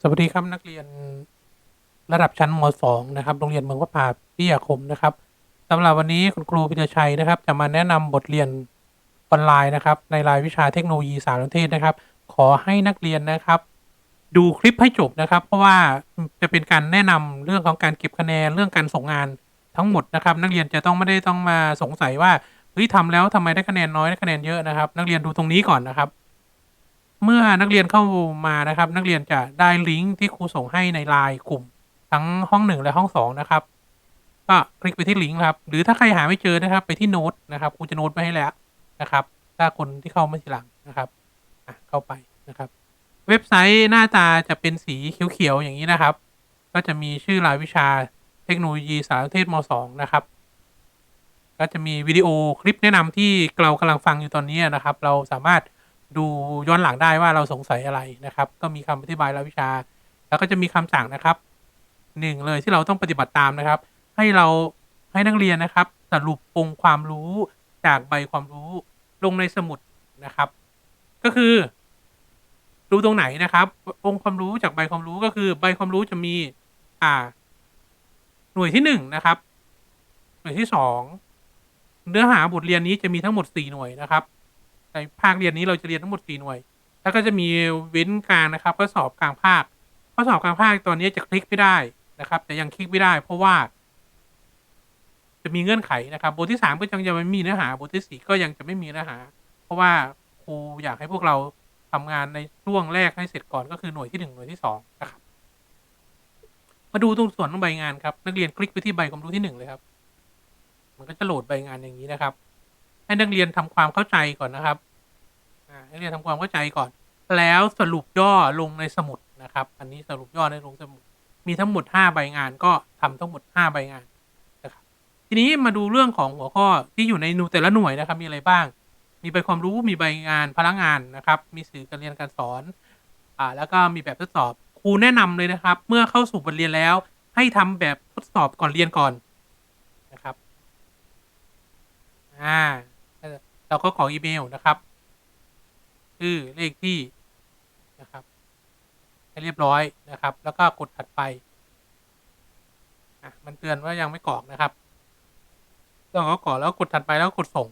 สวัสดีครับนักเรียนระดับชั้นม .2 นะครับโรงเรียนเมืองพระพาพิทยาคมนะครับสำหรับวันนี้คุณครูพิเชัยนะครับ จะมาแนะนำบทเรียนออนไลน์นะครับ ในรายวิชาเทคโนโลยีสารสนเทศนะครับ ขอให้นักเรียนนะครับ ดูคลิปให้จบนะครับ เพราะว่าจะเป็นการแนะนำเรื่องของการเก็บคะแนนเรื่องการส่งงานทั้งหมดนะครับ นักเรียนจะต้องไม่ได้ต้องมาสงสัยว่าเฮ้ยทำแล้วทำไมได้คะแนนน้อยได้คะแนนเยอะนะครับ นักเรียนดูตรงนี้ก่อนนะครับ เมื่อนักเรียนเข้ามานะครับ นักเรียนจะได้ลิงก์ที่ครูส่งให้ในไลน์กลุ่ม ทั้งห้องหนึ่งและห้องสองนะครับ ก็คลิกไปที่ลิงก์ครับ หรือถ้าใครหาไม่เจอนะครับ ไปที่โน้ตนะครับครูจะโน้ตไว้ให้แล้วนะครับ ถ้าคนที่เข้าไม่ทีหลังนะครับอะเข้าไปนะครับ เว็บไซต์หน้าตาจะเป็นสีเขียวๆอย่างนี้นะครับ ก็จะมีชื่อรายวิชาเทคโนโลยีสารสนเทศม .2 นะครับก็จะมีวิดีโอคลิปแนะนำที่เรากำลังฟังอยู่ตอนนี้นะครับ เราสามารถ ดูย้อนหลังได้ว่าเราสงสัยอะไรนะครับ ก็มีคำอธิบายรายวิชา แล้วก็จะมีคำสั่งนะครับหนึ่งเลยที่เราต้องปฏิบัติตามนะครับ ให้เราให้นักเรียนนะครับ สรุปองค์ความรู้จากใบความรู้ลงในสมุดนะครับ ก็คือ ดูตรงไหนนะครับ องค์ความรู้จากใบความรู้ก็คือ ใบความรู้จะมี อ่า หน่วยที่หนึ่งนะครับ หน่วยที่สองเนื้อหาบทเรียนนี้จะมีทั้งหมดสี่หน่วยนะครับ ในภาคเรียนนี้เราจะเรียนทั้งหมดสี่หน่วย แล้วก็จะมีเว้นกลางนะครับข้อสอบกลางภาคข้อสอบกลางภาคตอนนี้จะคลิกไม่ได้นะครับ แต่ยังคลิกไม่ได้ เพราะว่า จะมีเงื่อนไขนะครับบทที่สามก็ยังจะไม่มีเนื้อหาบทที่สี่ก็ยังจะไม่มีเนื้อหา เพราะว่าครูอยากให้พวกเราทำงานในช่วงแรกให้เสร็จก่อนก็คือหน่วยที่หนึ่งหน่วยที่สองนะครับมาดูตรงส่วนของใบงานครับ นักเรียนคลิกไปที่ใบความรู้ที่หนึ่งเลยครับ มันก็จะโหลดใบงานอย่างนี้นะครับ ให้นักเรียนทำความเข้าใจก่อนนะครับ อ่านักเรียนทำความเข้าใจก่อน แล้วสรุปย่อลงในสมุดนะครับ อันนี้สรุปย่อในลงสมุด มีทั้งหมดห้าใบงานก็ทำทั้งหมดห้าใบงานนะครับ ทีนี้มาดูเรื่องของหัวข้อที่อยู่ในหนูแต่ละหน่วยนะครับ มีอะไรบ้าง มีใบความรู้มีใบงานพลังงานนะครับ มีสื่อการเรียนการสอน อ่า แล้วก็มีแบบทดสอบ ครูแนะนำเลยนะครับ เมื่อเข้าสู่บทเรียนแล้ว ให้ทำแบบทดสอบก่อนเรียนก่อนนะครับ อ่าเราก็ขออีเมลนะครับ ชื่อเลขที่นะครับให้เรียบร้อยนะครับ แล้วก็กดถัดไปอะมันเตือนว่ายังไม่กรอกนะครับเราก็กรอกแล้วกดถัดไปแล้วกดส่ง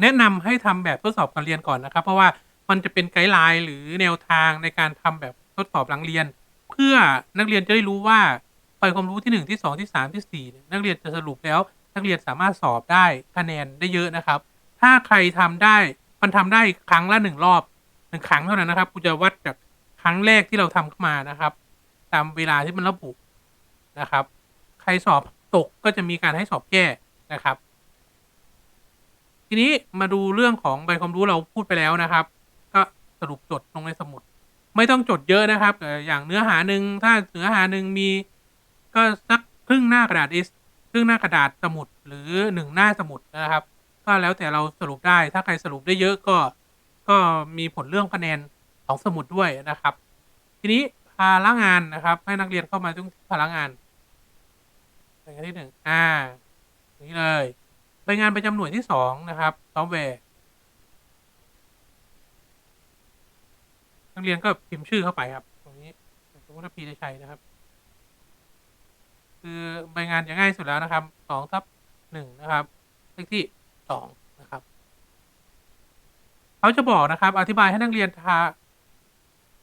แนะนำให้ทำแบบทดสอบการเรียนก่อนนะครับ เพราะว่ามันจะเป็นไกด์ไลน์หรือแนวทางในการทำแบบทดสอบหลังเรียน เพื่อนักเรียนจะได้รู้ว่าไปความรู้ที่หนึ่งที่สองที่สามที่สี่นักเรียนจะสรุปแล้วนักเรียนสามารถสอบได้คะแนนได้เยอะนะครับ ถ้าใครทำได้ มันทำได้ครั้งละหนึ่งรอบหนึ่งครั้งเท่านั้นนะครับกูจะวัดจากครั้งแรกที่เราทำเข้ามานะครับ ตามเวลาที่มันระบุนะครับ ใครสอบตกก็จะมีการให้สอบแก้นะครับ ทีนี้มาดูเรื่องของใบความรู้เราพูดไปแล้วนะครับ ก็สรุปจดลงในสมุด ไม่ต้องจดเยอะนะครับ อย่างเนื้อหาหนึ่งถ้าเนื้อหาหนึ่งมี ก็สักครึ่งหน้ากระดาษครึ่งหน้ากระดาษสมุดหรือหนึ่งหน้าสมุดนะครับ ก็แล้วแต่เราสรุปได้ ถ้าใครสรุปได้เยอะก็ ก็มีผลเรื่องคะแนนของสมุดด้วยนะครับ ทีนี้พาละงานนะครับ ให้นักเรียนเข้ามาตรงพาละงานใบงานที่หนึ่งอ่าอนี้เลยใบงานประจำหน่วยที่สองนะครับซอฟต์แวร์นักเรียนก็พิมพ์ชื่อเข้าไปครับ ตรงนี้สมมติว่าพีได้ใช้นะครับ คือใบงานจะง่ายสุดแล้วนะครับสองทับหนึ่งนะครับเลขที่ สองนะครับ เขาจะบอกนะครับ อธิบายให้นักเรียนทา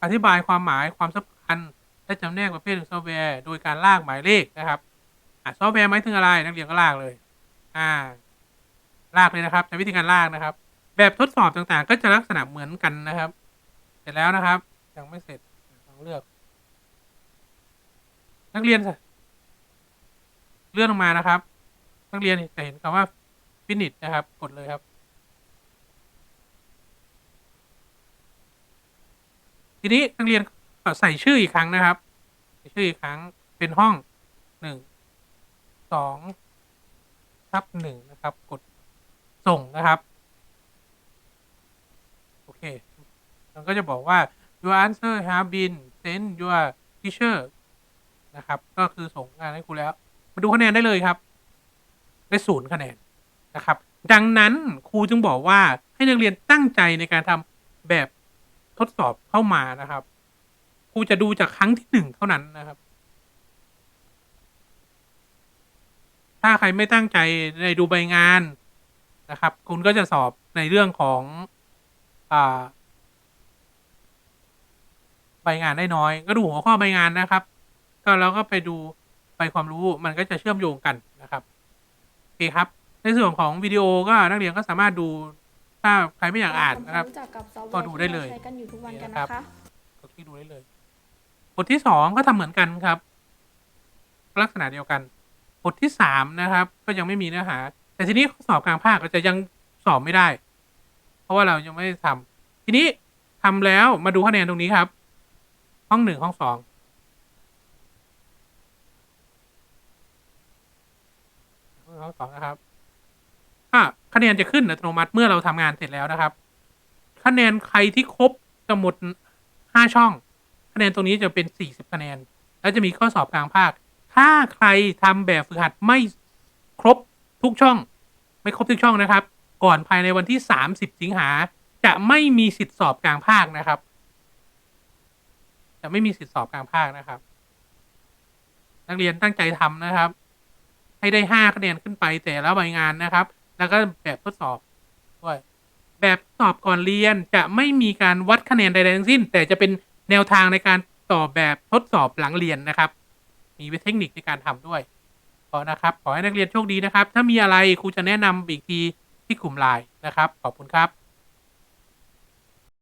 อธิบายความหมายความสำคัญ และจำแนกประเภทของซอฟต์แวร์ โดยการลากหมายเลขนะครับอะซอฟต์แวร์หมายถึงอะไรนักเรียนก็ลากเลย อ่า ลากเลยนะครับใช้วิธีการลากนะครับ แบบทดสอบต่างๆ ก็จะลักษณะเหมือนกันนะครับ เสร็จแล้วนะครับ ยังไม่เสร็จลองเลือก นักเรียนเลื่อนลงมานะครับ นักเรียนจะเห็นคำว่า finish นะครับ กดเลยครับ ทีนี้นักเรียนใส่ชื่ออีกครั้งนะครับ ใส่ชื่ออีกครั้งเป็นห้องหนึ่งสองทับหนึ่งนะครับ กดส่งนะครับ โอเค มันก็จะบอกว่า your answer have been sent your teacher นะครับ ก็คือส่งงานให้ครูแล้ว มาดูคะแนนได้เลยครับ ได้ศูนย์คะแนน นะครับ ดังนั้นครูจึงบอกว่าให้นักเรียนตั้งใจในการทำแบบทดสอบเข้ามานะครับ ครูจะดูจากครั้งที่หนึ่งเท่านั้นนะครับ ถ้าใครไม่ตั้งใจในดูใบงานนะครับ คุณก็จะสอบในเรื่องของอ่าใบงานได้น้อย ก็ดูหัวข้อใบงานนะครับ ก็แล้วก็ไปดูใบความรู้มันก็จะเชื่อมโยงกันนะครับ โอเคครับ ในส่วนของวิดีโอก็นักเรียนก็สามารถดูถ้าใครไม่อยากอ่านนะครับ รู้จักกับซอฟต์แวก็ร์ดูที่ได้เราเลยใช้กันอยู่ทุกวันกันครันะบคะก็คลิกดูได้เลย บทที่สองก็ทำเหมือนกันครับ ลักษณะเดียวกัน บทที่สามนะครับ ก็ยังไม่มีเนื้อหา แต่ทีนี้ข้อสอบกลางภาคเราจะยังสอบไม่ได้ เพราะว่าเรายังไม่ได้ทำทีนี้ทำแล้วมาดูคะแนนตรงนี้ครับ ห้องหนึ่งห้องสองห้องสองนะครับอะ คะแนนจะขึ้นอัตโนมัติเมื่อเราทำงานเสร็จแล้วนะครับ คะแนนใครที่ครบจะหมดห้าช่อง คะแนนตรงนี้จะเป็นสี่สิบคะแนน แล้วจะมีข้อสอบกลางภาค ถ้าใครทำแบบฝึกหัดไม่ครบทุกช่อง ไม่ครบทุกช่องนะครับ ก่อนภายในวันที่สามสิบสิงหาจะไม่มีสิทธิสอบกลางภาคนะครับ จะไม่มีสิทธิสอบกลางภาคนะครับ นักเรียนตั้งใจทำนะครับ ให้ได้ห้าคะแนนขึ้นไปแต่ละใบงานนะครับ แล้วก็แบบทดสอบด้วยแบบสอบก่อนเรียนจะไม่มีการวัดคะแนนใดๆทั้งสิ้น แต่จะเป็นแนวทางในการตอบแบบทดสอบหลังเรียนนะครับ มีเทคนิคในการทำด้วยขอนะครับ ขอให้นักเรียนโชคดีนะครับ ถ้ามีอะไรครูจะแนะนำอีกทีที่กลุ่มไลน์นะครับ ขอบคุณครับ